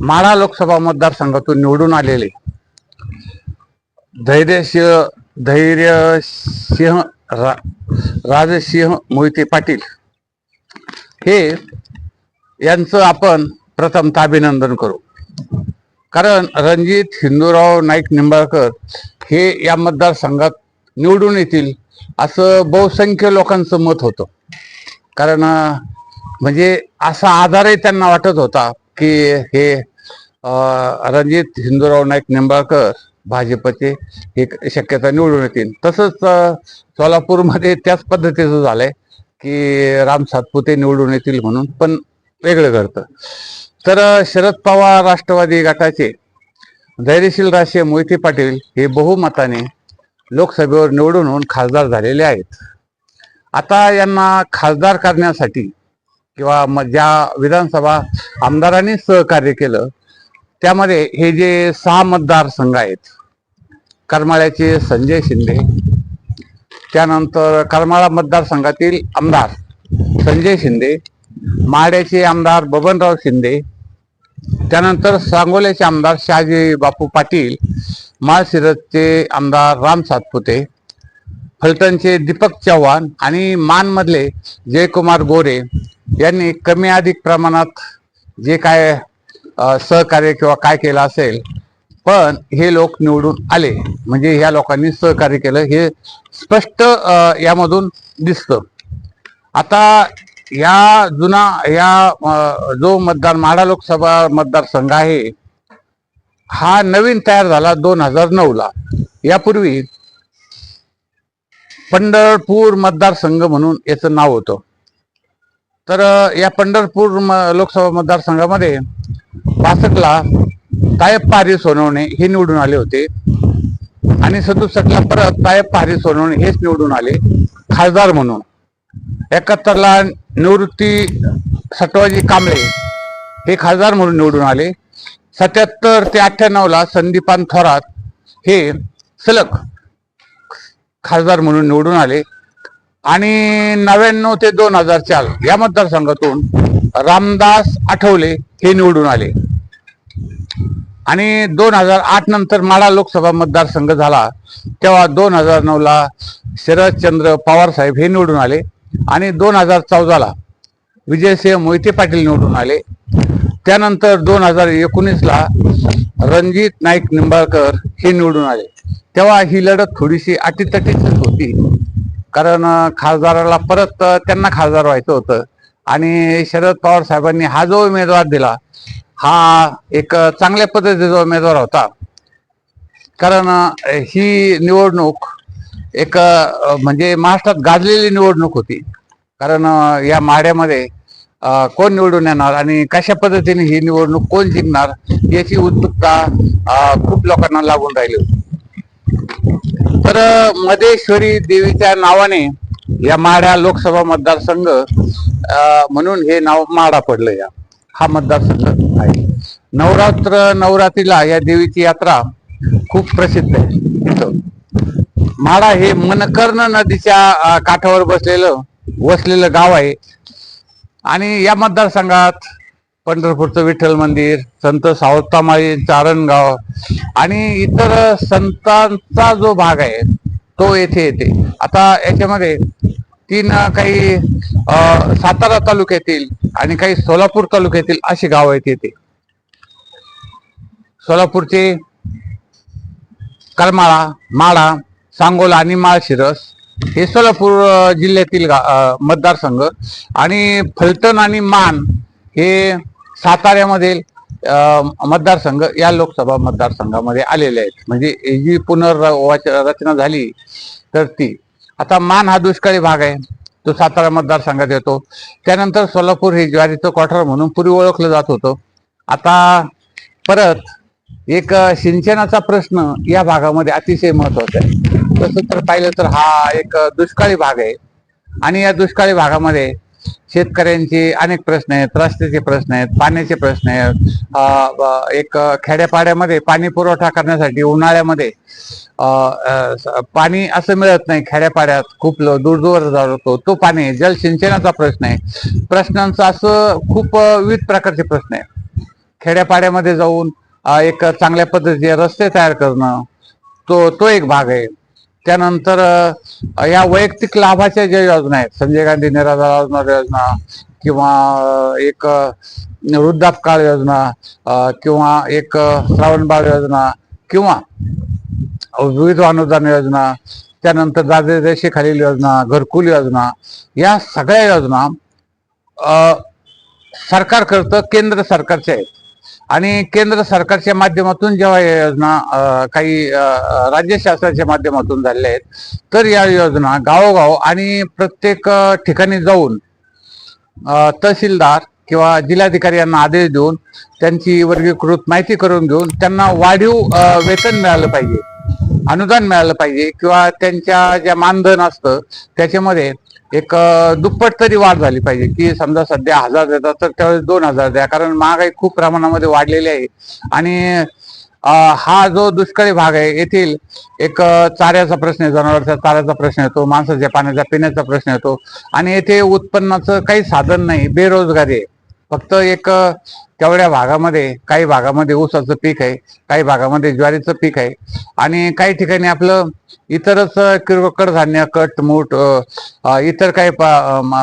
माळा लोकसभा मतदारसंघातून निवडून आलेले धैर्यसिंह धैर्यसिंह रा, राजसिंह मोहिते पाटील हे यांचं आपण प्रथमतः अभिनंदन करू. कारण रणजित हिंदूराव नाईक निंबाळकर हे या मतदारसंघात निवडून येतील असं बहुसंख्य लोकांचं मत होतं. कारण म्हणजे असा आधारही त्यांना वाटत होता की हे रणजित हिंदूराव नाईक निंबाळकर भाजपचे हे शक्यता निवडून येतील. तसंच सोलापूरमध्ये त्याच पद्धतीचं झालंय की राम सातपुते निवडून येतील म्हणून पण वेगळं घडतं. तर शरद पवार राष्ट्रवादी गटाचे धैर्यशील राशे मोहिते पाटील हे बहुमताने लोकसभेवर निवडून होऊन खासदार झालेले आहेत. आता यांना खासदार करण्यासाठी किंवा म- ज्या विधानसभा आमदारांनी सहकार्य केलं त्यामध्ये हे जे सहा मतदारसंघ आहेत करमाळ्याचे संजय शिंदे त्यानंतर करमाळा मतदारसंघातील आमदार संजय शिंदे माड्याचे आमदार बबनराव शिंदे त्यानंतर सांगोल्याचे आमदार शहाजी बापू पाटील माळशिरसचे आमदार राम सातपुते फलटणचे दीपक चव्हाण आणि मानमधले जयकुमार गोरे यांनी कमी अधिक प्रमाणात जे काय सहकार्य किंवा काय केलं असेल पण हे लोक निवडून आले. म्हणजे ह्या लोकांनी सहकार्य केलं हे स्पष्ट यामधून दिसतं. आता या जुना या जो मतदार माढा लोकसभा मतदारसंघ आहे हा नवीन तयार झाला दोन हजार नऊला. यापूर्वी पंढरपूर मतदारसंघ म्हणून याचं नाव होतं. तर या पंढरपूर म- लोकसभा मतदारसंघामध्ये भासकला तायप पारी सोनवणे हे निवडून आले होते. आणि सदुसष्टला परत तायप पारी सोनवणे हेच निवडून आले खासदार म्हणून. एकाहत्तरला निवृत्ती सटवाजी कांबळे हे खासदार म्हणून निवडून आले. सत्याहत्तर ते अठ्ठ्याण्णवला संदीपान थोरात हे सलग खासदार म्हणून निवडून आले. आणि नव्याण्णव ते दोन हजार चार या मतदारसंघातून रामदास आठवले हे निवडून आले. आणि दोन हजार आठ नंतर माळा लोकसभा मतदारसंघ झाला. तेव्हा दोन हजार नऊला शरदचंद्र पवार साहेब हे निवडून आले. आणि दोन हजार चौदाला विजयसिंह मोहिते पाटील निवडून आले. त्यानंतर दोन हजार एकोणीसला रणजित नाईक निंबाळकर हे निवडून आले. तेव्हा ही लढत थोडीशी अटीतटीच होती. कारण खासदाराला परत त्यांना खासदार व्हायचं होतं. आणि शरद पवार साहेबांनी हा जो उमेदवार दिला हा एक चांगल्या पद्धतीचा उमेदवार होता. कारण ही निवडणूक एक म्हणजे महाराष्ट्रात गाजलेली निवडणूक होती. कारण या माड्यामध्ये कोण निवडून येणार आणि कशा पद्धतीने ही निवडणूक कोण जिंकणार याची उत्सुकता खूप लोकांना लागून राहिली होती. तर मदेश्वरी मधेश्वरी देवीच्या नावाने या माढा लोकसभा मतदारसंघ अं, म्हणून हे नाव माढा पडलं या हा मतदारसंघ आहे. नवरात्र नवरात्रीला या देवीची यात्रा खूप प्रसिद्ध आहे इथं. माढा हे मनकर्ण नदीच्या काठावर बसलेलं वसलेलं गाव आहे. आणि या मतदारसंघात पंढरपूरचं विठ्ठल मंदिर संत सावतामाई चारणगाव आणि इतर संतांचा जो भाग आहे तो येथे येते. आता याच्यामध्ये तीन काही अं, सातारा तालुक्यातील आणि काही सोलापूर तालुक्यातील अशी गाव आहेत येथे सोलापूरचे करमाळा माळा सांगोला आणि माळशिरस हे सोलापूर जिल्ह्यातील गा- मतदारसंघ आणि फलटण आणि मान हे साताऱ्यामधील मतदारसंघ या लोकसभा मतदारसंघामध्ये आलेले आहेत. म्हणजे जी जी पुनर्रचना झाली तर ती. आता मान हा दुष्काळी भाग आहे. तो सातारा मतदारसंघात येतो. त्यानंतर सोलापूर हे ज्वारीचं क्वार्टर म्हणून पूर्वी ओळखलं जात होतं. आता परत एक सिंचनाचा प्रश्न या भागामध्ये अतिशय महत्त्वाचा आहे. तसं तर पाहिलं तर हा एक दुष्काळी भाग आहे. आणि या दुष्काळी भागामध्ये शेतकऱ्यांचे अनेक प्रश्न आहेत रस्त्याचे प्रश्न आहेत पाण्याचे प्रश्न आहेत. एक खेड्यापाड्यामध्ये पाणी पुरवठा करण्यासाठी उन्हाळ्यामध्ये पाणी असं मिळत नाही खेड्यापाड्यात. खूप दूरदूर दूर दूर जातो. तो पाणी आहे. जलसिंचनाचा प्रश्न आहे. प्रश्नांचा असं खूप विविध प्रकारचे प्रश्न आहे खेड्यापाड्यामध्ये जाऊन एक चांगल्या पद्धतीचे रस्ते तयार करणं तो तो एक भाग आहे. त्यानंतर या वैयक्तिक लाभाच्या ज्या योजना आहेत संजय गांधी निराधार अनुदान योजना किंवा एक वृद्धापकाळ योजना किंवा एक श्रावणबाळ योजना किंवा विविध अनुदान योजना त्यानंतर दारिद्र्य रेषेखालील योजना घरकुल योजना या सगळ्या योजना सरकार करतं केंद्र सरकारच्या आहेत. आणि केंद्र सरकारच्या माध्यमातून जेव्हा या योजना काही राज्य शासनाच्या माध्यमातून झालेल्या आहेत तर या योजना गावोगाव आणि प्रत्येक ठिकाणी जाऊन तहसीलदार किंवा जिल्हाधिकारी यांना आदेश देऊन त्यांची वर्गीकृत माहिती करून घेऊन त्यांना वाढीव वेतन मिळालं पाहिजे अनुदान मिळालं पाहिजे किंवा त्यांच्या ज्या मानधन असतं त्याच्यामध्ये एक दुप्पट तरी वाढ झाली पाहिजे की समजा सध्या हजार देतात तर त्यावेळेस दोन हजार द्या. कारण महागाई खूप प्रमाणामध्ये वाढलेली आहे. आणि हा जो दुष्काळी भाग आहे येथील एक चाऱ्याचा प्रश्न आहे जनावरांचा चाऱ्याचा प्रश्न येतो माणसाच्या पाण्याचा पिण्याचा प्रश्न येतो. आणि येथे उत्पन्नाचं काही साधन नाही बेरोजगारी आहे. फक्त एक तेवढ्या भागामध्ये काही भागामध्ये ऊसाचं पीक आहे काही भागामध्ये ज्वारीचं पीक आहे आणि काही ठिकाणी आपलं इतरच अ, किरकोळ धान्य कट मूठ इतर काही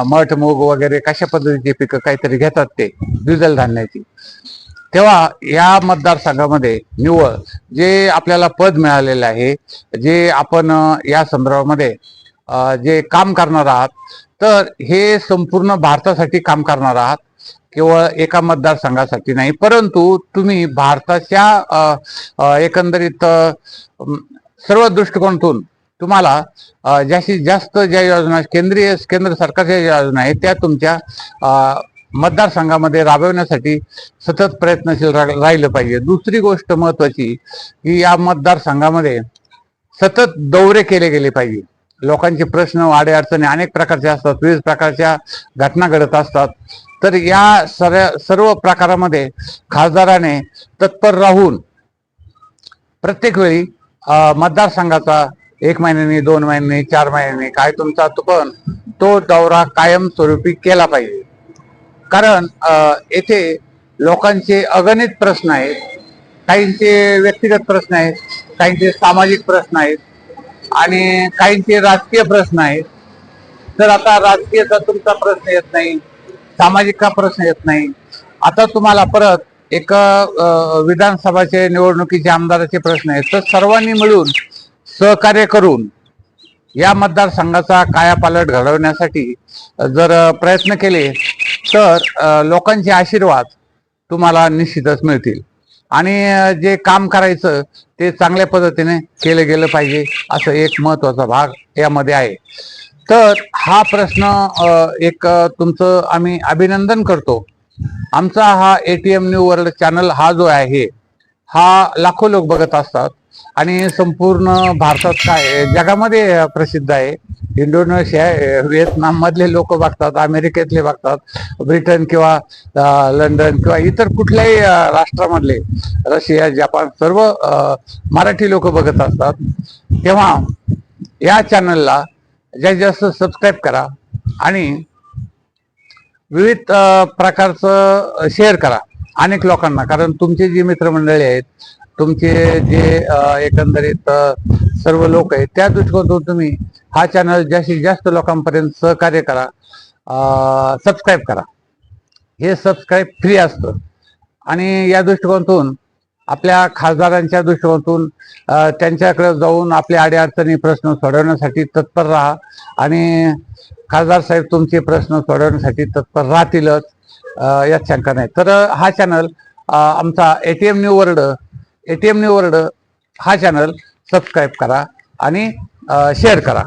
मठ मूग वगैरे कशा पद्धतीची पिकं काहीतरी घेतात ते द्विदल धान्याची. तेव्हा या मतदारसंघामध्ये निव्वळ जे आपल्याला पद मिळालेलं आहे जे आपण या संदर्भामध्ये जे काम करणार आहात तर हे संपूर्ण भारतासाठी काम करणार आहात. केवळ एका मतदारसंघासाठी नाही परंतु तुम्ही भारताच्या एकंदरीत सर्व दृष्टिकोनातून तुम्हाला जास्तीत जास्त ज्या योजना केंद्रीय केंद्र सरकारच्या ज्या योजना आहेत त्या तुमच्या मतदारसंघामध्ये राबवण्यासाठी सतत प्रयत्नशील रा- राहिलं पाहिजे. दुसरी गोष्ट महत्वाची की या मतदारसंघामध्ये सतत दौरे केले गेले पाहिजे. लोकांचे प्रश्न वाडे अडचणी अनेक प्रकारच्या असतात विविध प्रकारच्या घटना घडत असतात. तर या सर्व सर्व प्रकारामध्ये खासदाराने तत्पर राहून प्रत्येक वेळी मतदारसंघाचा एक महिन्याने दोन महिन्यांनी चार महिन्याने काय तुमचा तो पण तो दौरा कायमस्वरूपी केला पाहिजे. कारण येथे लोकांचे अगणित प्रश्न आहेत काहींचे व्यक्तिगत प्रश्न आहेत काहींचे सामाजिक प्रश्न आहेत आणि काहींचे राजकीय प्रश्न आहेत. तर आता राजकीयचा तुमचा प्रश्न येत नाही सामाजिक प्रश्न येत नाही. आता तुम्हाला परत एक विधानसभाचे निवडणुकीचे आमदाराचे प्रश्न आहेत. तर सर्वांनी मिळून सहकार्य करून या मतदारसंघाचा कायापालट घडवण्यासाठी जर प्रयत्न केले तर लोकांचे आशीर्वाद तुम्हाला निश्चितच मिळतील. आणि जे काम करायचं ते चांगल्या पद्धतीने केलं गेलं पाहिजे असं एक महत्त्वाचा भाग यामध्ये आहे. तर हा प्रश्न एक तुमचं आम्ही अभिनंदन करतो. आमचा हा एटीएम न्यू वर्ल्ड चॅनल हा जो आहे हा लाखो लोक बघत असतात. आणि संपूर्ण भारतात काय जगामध्ये प्रसिद्ध आहे. इंडोनेशिया व्हिएतनाम मधले लोक बघतात अमेरिकेतले बघतात ब्रिटन किंवा लंडन किंवा इतर कुठल्याही राष्ट्रामधले रशिया जपान सर्व मराठी लोक बघत असतात. तेव्हा या चॅनलला जास्तीत जास्त सबस्क्राईब करा आणि विविध प्रकारचं शेअर करा अनेक लोकांना. कारण तुमचे जे मित्रमंडळी आहेत तुमचे जे एकंदरीत सर्व लोक आहेत त्या दृष्टिकोनातून तुम्ही हा चॅनल जास्तीत जास्त लोकांपर्यंत सहकार्य करा. सबस्क्राईब करा. हे सबस्क्राईब फ्री असतं. आणि या दृष्टिकोनातून आपल्या खासदारांच्या दृष्टिकोनातून त्यांच्याकडे जाऊन आपल्या अडीअडचणी प्रश्न सोडवण्यासाठी तत्पर राहा. आणि खासदार साहेब तुमचे प्रश्न सोडवण्यासाठी तत्पर राहतीलच यात शंका नाही. तर हा चॅनल आमचा ATM new world ATM new world हा चॅनल सबस्क्राईब करा आणि शेअर करा.